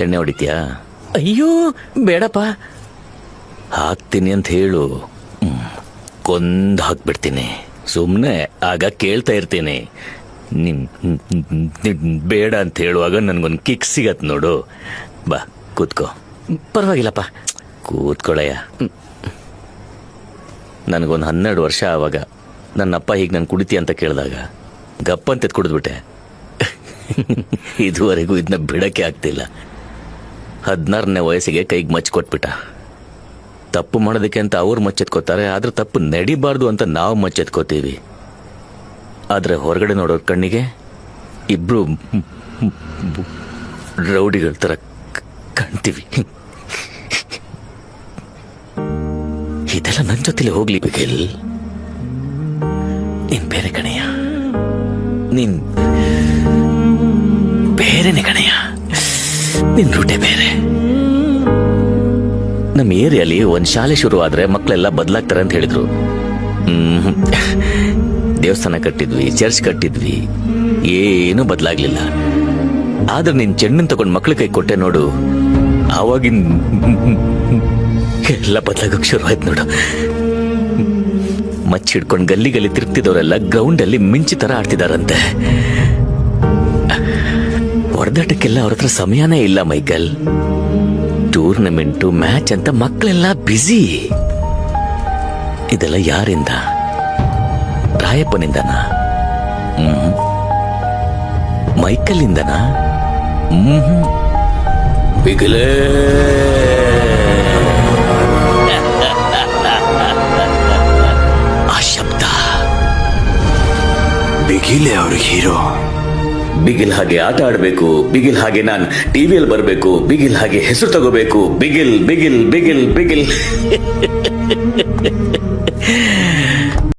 ಎಣ್ಣೆ ಹೊಡಿತೀಯಾ? ಅಯ್ಯೋ ಬೇಡಪ್ಪ. ಹಾಕ್ತೀನಿ ಅಂತ ಹೇಳು. ಕೊಂದು ಹಾಕ್ಬಿಡ್ತೀನಿ. ಸುಮ್ಮನೆ ಆಗ ಕೇಳ್ತಾ ಇರ್ತೀನಿ. ನಿಮ್ ನಿಮ್ ಬೇಡ ಅಂತ ಹೇಳುವಾಗ ನನ್ಗೊಂದು ಕಿಕ್ ಸಿಗತ್ ನೋಡು. ಬಾ ಕೂತ್ಕೋ. ಪರವಾಗಿಲ್ಲಪ್ಪ. ಕೂತ್ಕೊಳ್ಳಯ್ಯ ನನಗೊಂದು ಹನ್ನೆರಡು ವರ್ಷ ಆವಾಗ ನನ್ನಪ್ಪ ಹೀಗೆ ನಾನು ಕುಡಿತಿ ಅಂತ ಕೇಳಿದಾಗ ಗಪ್ಪ ಅಂತ ಎತ್ತ್ ಕುಡಿದ್ಬಿಟ್ಟೆ. ಇದುವರೆಗೂ ಇದನ್ನ ಬಿಡಕ್ಕೆ ಆಗ್ತಿಲ್ಲ. ಹದಿನಾರನೇ ವಯಸ್ಸಿಗೆ ಕೈಗೆ ಮಚ್ಚಿ ಕೊಟ್ಬಿಟ್ಟ ತಪ್ಪು ಮಾಡೋದಕ್ಕೆ ಅಂತ ಅವ್ರು ಮಚ್ಚೆತ್ಕೋತಾರೆ, ಆದ್ರೆ ತಪ್ಪು ನಡಿಬಾರ್ದು ಅಂತ ನಾವು ಮಚ್ಚೆತ್ಕೋತೀವಿ. ಆದ್ರೆ ಹೊರಗಡೆ ನೋಡೋರ್ ಕಣ್ಣಿಗೆ ಇಬ್ರು ರೌಡಿಗಳ ಥರ ಕಾಣ್ತೀವಿ. ಇದೆಲ್ಲ ನನ್ನ ಜೊತೆಲಿ ಹೋಗ್ಲಿ ಬಿಗಿಲ್. ನಿನ್ ಬೇರೆ ಕಣೆಯ? ನೀನ್ ಬೇರೆನೆ ಕಣೆಯ? ನಿನ್ ರೂಟೆ ಬೇರೆ. ನಮ್ಮ ಏರಿಯಲ್ಲಿ ಒಂದು ಶಾಲೆ ಶುರು ಆದ್ರೆ ಮಕ್ಕಳೆಲ್ಲ ಬದಲಾಗ್ತಾರೆ ಅಂತ ಹೇಳಿದ್ರು. ದೇವಸ್ಥಾನ ಕಟ್ಟಿದ್ವಿ, ಚರ್ಚ್ ಕಟ್ಟಿದ್ವಿ. ಏನು ಬದಲಾಗ್ಲಿಲ್ಲ. ಆದ್ರೆ ನೀನ್ ಚೆಂಡನ್ ತಗೊಂಡು ಮಕ್ಳ ಕೈ ಕೊಟ್ಟೆ ನೋಡು. ಆವಾಗಿನ್ ಎಲ್ಲ ಬದಲಾಗಕ್ಕೆ ಶುರು ಆಯ್ತು ನೋಡು. ಮಚ್ಚಿ ಹಿಡ್ಕೊಂಡು ಗಲ್ಲಿ ಗಲ್ಲಿ ತಿರುಗ್ತಿದವರೆಲ್ಲ ಗ್ರೌಂಡ್ ಅಲ್ಲಿ ಮಿಂಚಿ ತರ ಆಡ್ತಿದಾರಂತೆ. ಹೊಡೆದಾಟಕ್ಕೆಲ್ಲ ಅವ್ರ ಹತ್ರ ಸಮಯನೇ ಇಲ್ಲ ಮೈಕಲ್. ಟೂರ್ನಮೆಂಟು, ಮ್ಯಾಚ್ ಅಂತ ಮಕ್ಕಳೆಲ್ಲ ಬ್ಯುಸಿ. ಇದೆಲ್ಲ ಯಾರಿಂದ? ರಾಯಪ್ಪನಿಂದನಾ? ಹ್ಮ್. ಮೈಕಲ್ಲಿಂದನಾ? ಬಿಗಲೇ. ಆ ಶಬ್ದ. ಬಿಗಿಲೆ ಅವ್ರ ಹೀರೋ. ಬಿಗಿಲ್ ಹಾಗೆ ಆಟ ಆಡಬೇಕು, ಬಿಗಿಲ್ ಹಾಗೆ ನಾನು ಟಿವಿಯಲ್ಲಿ ಬರಬೇಕು, ಬಿಗಿಲ್ ಹಾಗೆ ಹೆಸರು ತಗೋಬೇಕು, ಬಿಗಿಲ್ ಬಿಗಿಲ್ ಬಿಗಿಲ್ ಬಿಗಿಲ್.